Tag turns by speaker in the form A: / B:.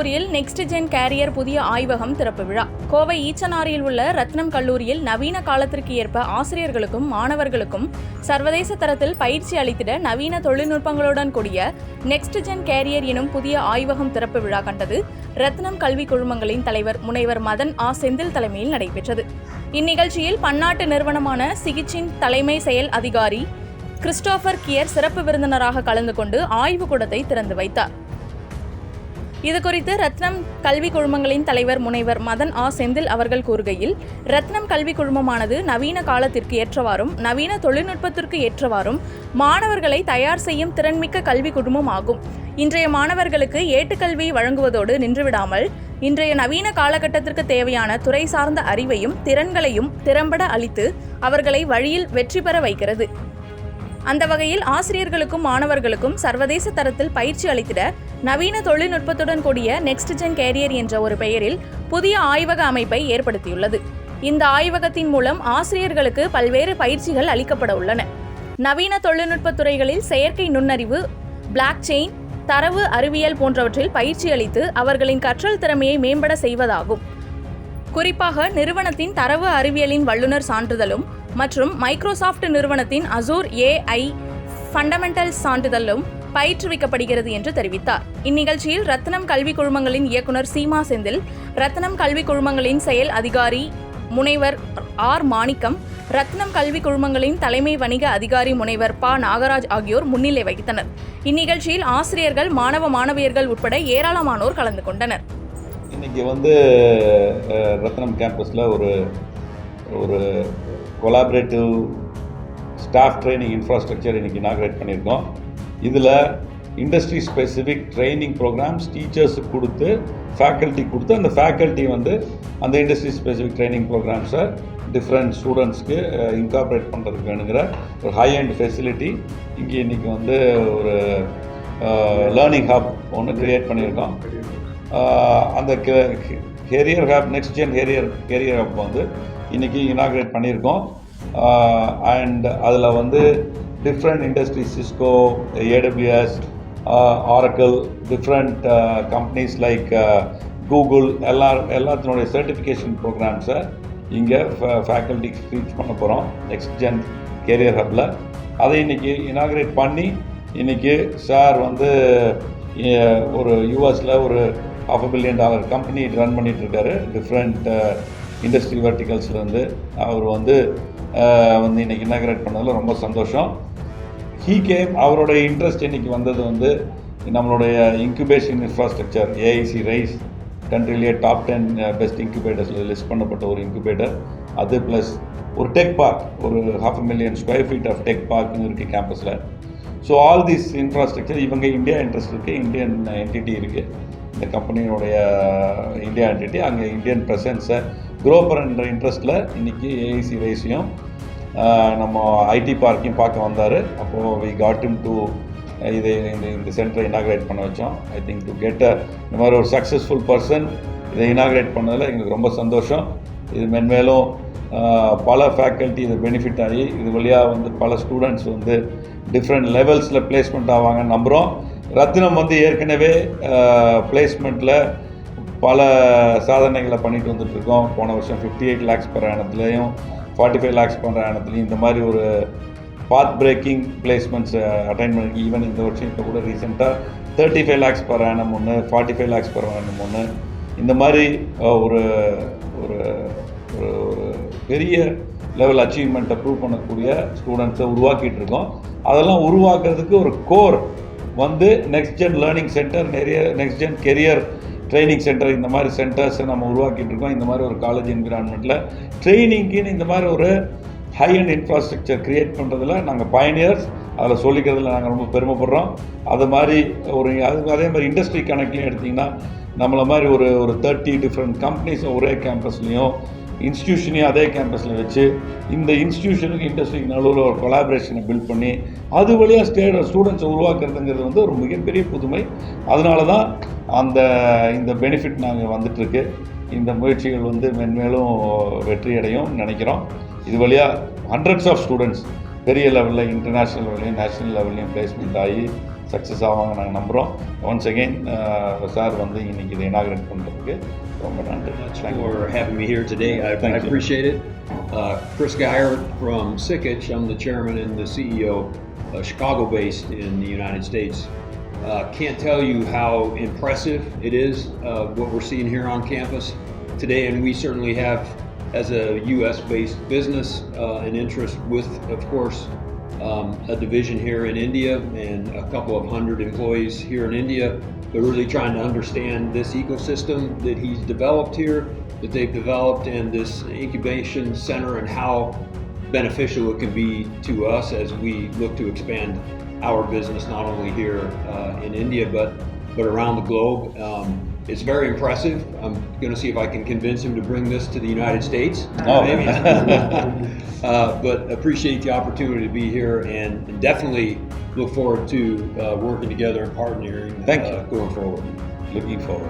A: கல்லூரியில் next gen carrier புதிய ஆய்வகம் திறப்பு விழா. கோவை ஈச்சனாரியில் உள்ள ரத்னம் கல்லூரியில் நவீன காலத்திற்கு ஏற்ப ஆசிரியர்களுக்கும் மாணவர்களுக்கும் சர்வதேச தரத்தில் பயிற்சி அளித்திட நவீன தொழில்நுட்பங்களுடன் கூடிய நெக்ஸ்ட் ஜென் கேரியர் எனும் புதிய ஆய்வகம் திறப்பு விழா கண்டது ரத்னம் கல்வி குழுமங்களின் தலைவர் முனைவர் மதன் ஆ. செந்தில் தலைமையில் நடைபெற்றது. இந்நிகழ்ச்சியில் பன்னாட்டு நிறுவனமான சிகிச்சின் தலைமை செயல் அதிகாரி கிறிஸ்டோபர் கியர் சிறப்பு விருந்தினராக கலந்து கொண்டு ஆய்வுக்கூடத்தை திறந்து வைத்தார். இதுகுறித்து ரத்னம் கல்வி குழுமங்களின் தலைவர் முனைவர் மதன் ஆ. செந்தில் அவர்கள் கூறுகையில் ரத்னம் கல்வி குழுமமானது நவீன காலத்திற்கு ஏற்றவாறும் நவீன தொழில்நுட்பத்திற்கு ஏற்றவாறும் மாணவர்களை தயார் செய்யும் திறன்மிக்க கல்வி குழுமம் ஆகும் இன்றைய மாணவர்களுக்கு ஏட்டுக்கல்வி வழங்குவதோடு நின்றுவிடாமல் இன்றைய நவீன காலகட்டத்திற்கு தேவையான துறை சார்ந்த அறிவையும் திறன்களையும் திறம்பட அளித்து அவர்களை வழியில் வெற்றி பெற வைக்கிறது. அந்த வகையில் ஆசிரியர்களுக்கும் மாணவர்களுக்கும் சர்வதேச தரத்தில் பயிற்சி அளித்திட நவீன தொழில்நுட்பத்துடன் கூடிய நெக்ஸ்ட் ஜென் கேரியர் என்ற ஒரு பெயரில் புதிய ஆய்வக அமைப்பை ஏற்படுத்தியுள்ளது. இந்த ஆய்வகத்தின் மூலம் ஆசிரியர்களுக்கு பல்வேறு பயிற்சிகள் அளிக்கப்பட உள்ளன. நவீன தொழில்நுட்பத் துறைகளில் செயற்கை நுண்ணறிவு பிளாக் செயின் தரவு அறிவியல் போன்றவற்றில் பயிற்சி அளித்து அவர்களின் கற்றல் திறமையை மேம்பட செய்வதாகும். குறிப்பாக நிறுவனத்தின் தரவு அறிவியலின் வல்லுநர் சான்றிதழும் மற்றும் மைக்ரோசாஃப்ட் நிறுவனத்தின் அசூர் ஏஐ ஃபண்டமெண்டல் சான்றிதழும் பயிற்றுவிக்கப்படுகிறது என்று தெரிவித்தார். இந்நிகழ்ச்சியில் ரத்னம் கல்வி குழுமங்களின் இயக்குனர் சீமா செந்தில் ரத்னம் கல்வி குழுமங்களின் செயல் அதிகாரி முனைவர் ஆர் மாணிக்கம் ரத்னம் கல்வி குழுமங்களின் தலைமை வணிக அதிகாரி முனைவர் ப நாகராஜ் ஆகியோர் முன்னிலை வகித்தனர். இந்நிகழ்ச்சியில் ஆசிரியர்கள் மாணவ மாணவியர்கள் உட்பட ஏராளமானோர் கலந்து கொண்டனர்.
B: இன்றைக்கி வந்து ரத்னம் கேம்பஸில் ஒரு ஒரு கொலாபரேட்டிவ் ஸ்டாஃப் ட்ரைனிங் இன்ஃப்ராஸ்ட்ரக்சர் இன்றைக்கி இனாக்ரேட் பண்ணியிருக்கோம். இதில் இண்டஸ்ட்ரி ஸ்பெசிஃபிக் ட்ரைனிங் ப்ரோக்ராம்ஸ் டீச்சர்ஸுக்கு கொடுத்து ஃபேக்கல்ட்டி கொடுத்து அந்த ஃபேக்கல்ட்டி வந்து அந்த இண்டஸ்ட்ரி ஸ்பெசிஃபிக் ட்ரைனிங் ப்ரோக்ராம்ஸை டிஃப்ரெண்ட் ஸ்டூடெண்ட்ஸ்க்கு இன்கார்பரேட் பண்ணுறதுக்கு வேணுங்கிற ஒரு ஹை அண்ட் ஃபெசிலிட்டி இங்கே இன்றைக்கி வந்து ஒரு லேர்னிங் ஹப் ஒன்று க்ரியேட் பண்ணியிருக்கோம். அந்த career hub next gen career career hub வந்து இன்றைக்கி இனாக்ரேட் பண்ணியிருக்கோம். அண்ட் அதில் வந்து different industry Cisco AWS Oracle different companies like Google எல்லா எல்லாத்தினுடைய சர்டிஃபிகேஷன் ப்ரோக்ராம்ஸை இங்கே ஃபேக்கல்ட்டிக்கு ரீச் பண்ண போகிறோம் நெக்ஸ்ட் ஜென் கேரியர் ஹப்பில் அதை இன்றைக்கி இனாக்ரேட் பண்ணி இன்றைக்கி சார் வந்து ஒரு யூஎஸில் ஒரு half billion dollar company run பண்ணிகிட்ருக்காரு different industry வெர்டிகல்ஸ்லேருந்து அவர் வந்து uh, வந்து இன்றைக்கி இனாக்ரேட் பண்ணதில் ரொம்ப சந்தோஷம். ஹீ கேம் அவரோட இன்ட்ரெஸ்ட் இன்னைக்கு வந்தது வந்து நம்மளுடைய இன்குபேஷன் இன்ஃப்ராஸ்ட்ரக்சர் ஏஐசி ரைஸ் கண்ட்ரிலேயே டாப் டென் பெஸ்ட் இன்குபேட்டர்ஸில் லிஸ்ட் பண்ணப்பட்ட ஒரு இன்குபேட்டர் அது ப்ளஸ் ஒரு டெக் பார்க் ஒரு half million square feet of tech பார்க்னு இருக்குது கேம்பஸில் ஸோ ஆல் திஸ் இன்ஃப்ராஸ்ட்ரக்சர் இவங்க இந்தியா இன்ட்ரெஸ்ட் இருக்குது இந்தியன் என்டிட்டி இருக்குது இந்த கம்பெனியினுடைய இந்தியா என்டிட்டி அங்கே இந்தியன் ப்ரெசன்ஸை க்ரோ பண்ணுற இன்ட்ரெஸ்ட்டில் இன்றைக்கி ஏஐசி ரைஸையும் நம்ம ஐடி பார்க்கையும் பார்க்க வந்தார். அப்போது வி காட் இம் டு இதை இந்த இந்த சென்டரை இனாக்ரேட் பண்ண வச்சோம். I think to get a இந்த மாதிரி ஒரு சக்ஸஸ்ஃபுல் பர்சன் இதை இனாக்ரேட் பண்ணதில் எங்களுக்கு ரொம்ப சந்தோஷம். இது மென்மேலும் பல ஃபேக்கல்ட்டி இது பெனிஃபிட் ஆகி இது வழியாக வந்து பல ஸ்டூடெண்ட்ஸ் வந்து டிஃப்ரெண்ட் லெவல்ஸில் பிளேஸ்மெண்ட் ஆவாங்கன்னு நம்புகிறோம் ரத்தினம் வந்து ஏற்கனவே பிளேஸ்மெண்ட்டில் பல சாதனைகளை பண்ணிட்டு வந்துட்டு இருக்கோம். போன வருஷம் fifty eight lakhs per forty five lakhs per இடத்துலையும் இந்த மாதிரி ஒரு பாத் பிரேக்கிங் பிளேஸ்மெண்ட்ஸ் அட்டைன் பண்ணி ஈவன் இந்த வருஷம் இப்போ கூட ரீசெண்டாக thirty five lakhs per annum ஒன்று forty five lakhs per annum ஒன்று இந்த மாதிரி uh, ஒரு ஒரு ஒரு ஒரு பெரிய லெவல் அச்சீவ்மெண்ட்டை ப்ரூவ் பண்ணக்கூடிய ஸ்டூடெண்ட்ஸை உருவாக்கிட்டு இருக்கோம் அதெல்லாம் உருவாக்குறதுக்கு ஒரு கோர் வந்து நெக்ஸ்ட் ஜென் லேர்னிங் சென்டர் நிறைய next gen career training centre இந்த மாதிரி சென்டர்ஸை நம்ம உருவாக்கிட்டு இருக்கோம். இந்த மாதிரி ஒரு காலேஜ் என்விரான்மெண்ட்டில் ட்ரைனிங்க்குன்னு இந்த மாதிரி ஒரு ஹை அண்ட் இன்ஃப்ராஸ்ட்ரக்சர் க்ரியேட் பண்ணுறதுல நாங்கள் பயனியர்ஸ் அதில் சொல்லிக்கிறதுல நாங்கள் ரொம்ப பெருமைப்படுறோம். அது மாதிரி ஒரு அது அதே மாதிரி இண்டஸ்ட்ரி கணக்கையும் எடுத்திங்கன்னா நம்மளை மாதிரி ஒரு ஒரு தேர்ட்டி டிஃப்ரெண்ட் கம்பெனிஸும் ஒரே கேம்பஸ்லேயும் இன்ஸ்டியூஷனையும் அதே கேம்பஸில் வச்சு இந்த இன்ஸ்டியூஷனுக்கு இண்டஸ்ட்ரிக்கு நடுவில் ஒரு கொலாபரேஷனை பில்ட் பண்ணி அது வழியாக ஸ்டே ஸ்டூடெண்ட்ஸை உருவாக்குறதுங்கிறது வந்து ஒரு மிகப்பெரிய புதுமை. அதனால தான் அந்த இந்த பெனிஃபிட் நாங்கள் வந்துட்டுருக்கு. இந்த முயற்சிகள் வந்து மென்மேலும் வெற்றி அடையும் நினைக்கிறோம். இது வழியாக ஹண்ட்ரட்ஸ் ஆஃப் ஸ்டூடெண்ட்ஸ் பெரிய லெவலில் இன்டர்நேஷ்னல் லெவல்லையும் நேஷ்னல் லெவல்லையும் பிளேஸ்மெண்ட் ஆகி சக்ஸஸ் ஆவாங்க நாங்கள் நம்புகிறோம் ஒன்ஸ் அகெயின் சார் வந்து இன்னைக்கு இதை இனாகிரேட் பண்ணுறதுக்கு ரொம்ப நன்றி
C: much
B: Thank you.
C: for having me here today. I,
B: Thank
C: I
B: you.
C: appreciate it. Uh, Chris Geyer from Sikich. I'm the chairman and the CEO, uh, Chicago-based in the United States. Uh, can't tell you how impressive it is uh, what we're seeing here on campus today, and we certainly have, as a U.S.-based business, uh, an interest with, of course, um, a division here in India and a couple of hundred employees here in India. But really trying to understand this ecosystem that he's developed here, that they've developed, and this incubation center, and how beneficial it can be to us as we look to expand our business not only here uh, in India but but around the globe. Um, it's very impressive. I'm going to see if I can convince him to bring this to the United States.
B: Oh.
C: Maybe. uh, but appreciate the opportunity to be here and definitely look forward to uh, working together and partnering
B: Thank
C: uh,
B: you.
C: going forward.
B: Looking forward.